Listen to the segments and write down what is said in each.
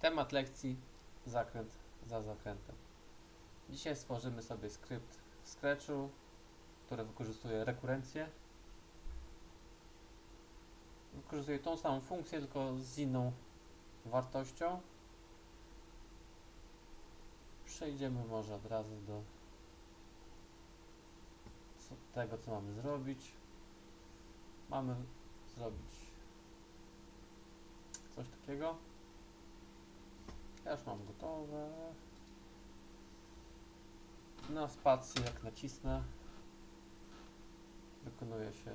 Temat lekcji zakręt za zakrętem. Dzisiaj stworzymy sobie skrypt w Scratchu, który wykorzystuje rekurencję. Wykorzystuje tą samą funkcję, tylko z inną wartością. Przejdziemy może od razu do tego, co mamy zrobić. Mamy zrobić coś takiego. Ja już mam gotowe. Na spację jak nacisnę wykonuje się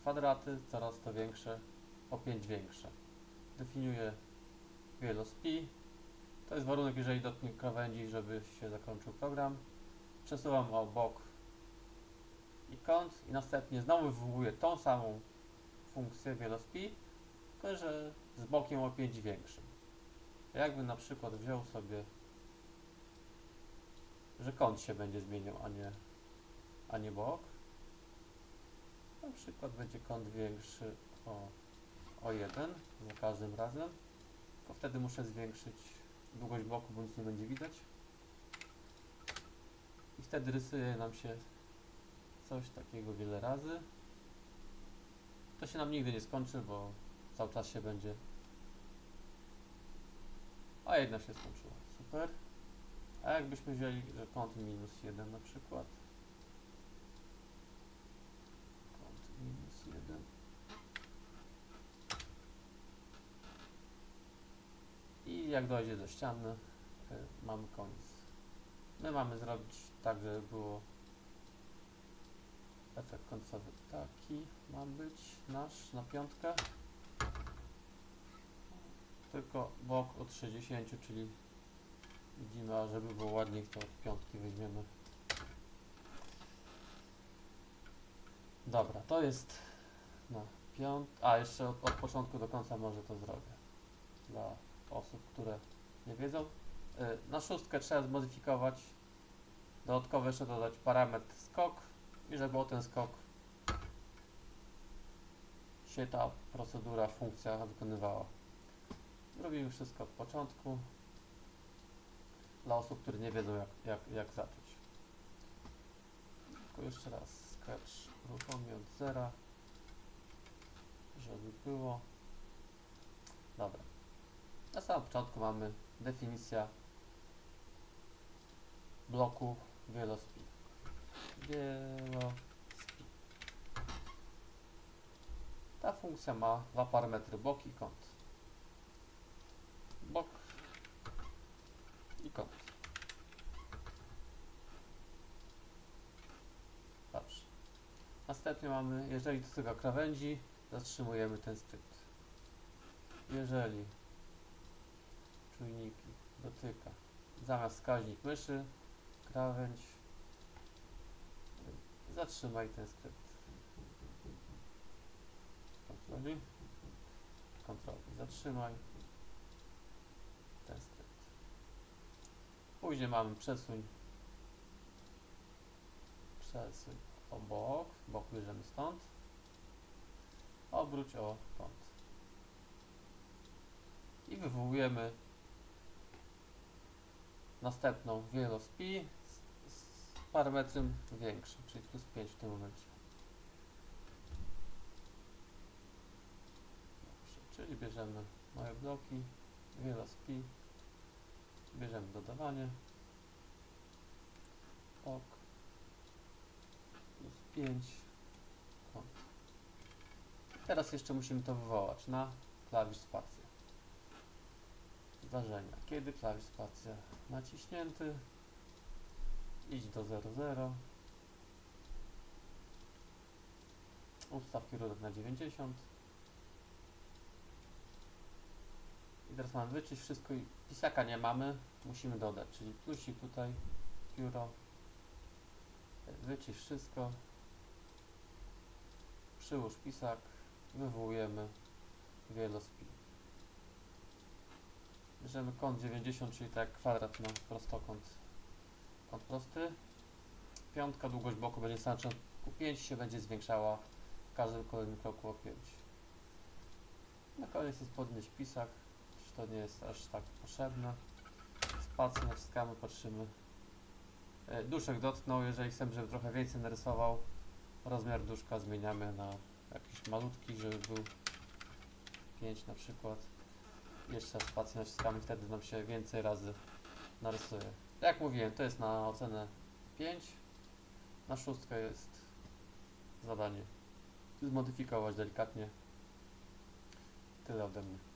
kwadraty, coraz to większe, o 5 większe. Definiuję wielospi. To jest warunek, jeżeli dotknie krawędzi, żeby się zakończył program. Przesuwam o bok i kąt i następnie znowu wywołuję tą samą funkcję wielospi, tylko że z bokiem o 5 większym. Jakby na przykład wziął sobie, że kąt się będzie zmieniał, a nie, a nie bok. Na przykład będzie kąt większy o, o 1 za każdym razem. Tylko wtedy muszę zwiększyć długość boku, bo nic nie będzie widać. I wtedy rysuje nam się coś takiego wiele razy. To się nam nigdy nie skończy, bo cały czas się będzie. A jedna się skończyła. Super. A jakbyśmy wzięli, że kąt minus 1 na przykład. Kąt minus 1. I jak dojdzie do ściany, y, mamy koniec. My mamy zrobić tak, żeby było efekt końcowy taki ma być nasz na piątkę. Tylko bok od 60, czyli widzimy, a żeby było ładniej, to od piątki weźmiemy. Dobra, to jest na piąt... A, jeszcze od, od początku do końca może to zrobię. Dla osób, które nie wiedzą. Y, Na szóstkę trzeba zmodyfikować. Dodatkowo jeszcze dodać parametr skok i żeby o ten skok się ta procedura, funkcja wykonywała. Robimy wszystko od początku dla osób, które nie wiedzą jak, jak, jak zacząć. Tylko jeszcze raz sketch uruchomię od zera, żeby było. Dobra. Na samym początku mamy definicja bloku wielospi. Wielospi. Ta funkcja ma dwa parametry, bok i kąt. Bok i kąt. Dobrze. Następnie mamy, jeżeli dotyka krawędzi, zatrzymujemy ten skrypt. Jeżeli czujniki dotyka zamiast wskaźnik myszy, krawędź, zatrzymaj ten skrypt. Kontroli, kontroli, zatrzymaj ten skrypt. Później mamy przesuń, przesuń obok, bok bierzemy stąd, obróć o kąt. I wywołujemy następną wielospi z, z parametrem większym, czyli plus 5 w tym momencie. Dobrze, czyli bierzemy moje bloki, wielospi, bierzemy dodawanie, ok, 5, kąt. Teraz jeszcze musimy to wywołać na klawisz spacja. Zdarzenia. Kiedy klawisz spacja naciśnięty, idź do 00, ustaw kierunek na 90 i teraz mamy wyczyść wszystko i pisaka nie mamy, musimy dodać, czyli plusik tutaj, pióro, wycisz wszystko, przyłóż pisak, wywołujemy wielospi. Bierzemy kąt 90, czyli tak kwadrat na prostokąt. Kąt prosty. Piątka, długość boku będzie na początku 5 się będzie zwiększała w każdym kolejnym kroku o 5. Na koniec jest podnieść pisak, to nie jest aż tak potrzebne. Spację naciskamy, patrzymy. E, Duszek dotknął, jeżeli chcemy, żeby trochę więcej narysował, rozmiar duszka zmieniamy na jakiś malutki, żeby był 5 na przykład. Jeszcze spację naciskamy, wtedy nam się więcej razy narysuje. Jak mówiłem, to jest na ocenę 5. Na szóstkę jest zadanie zmodyfikować delikatnie. Tyle ode mnie.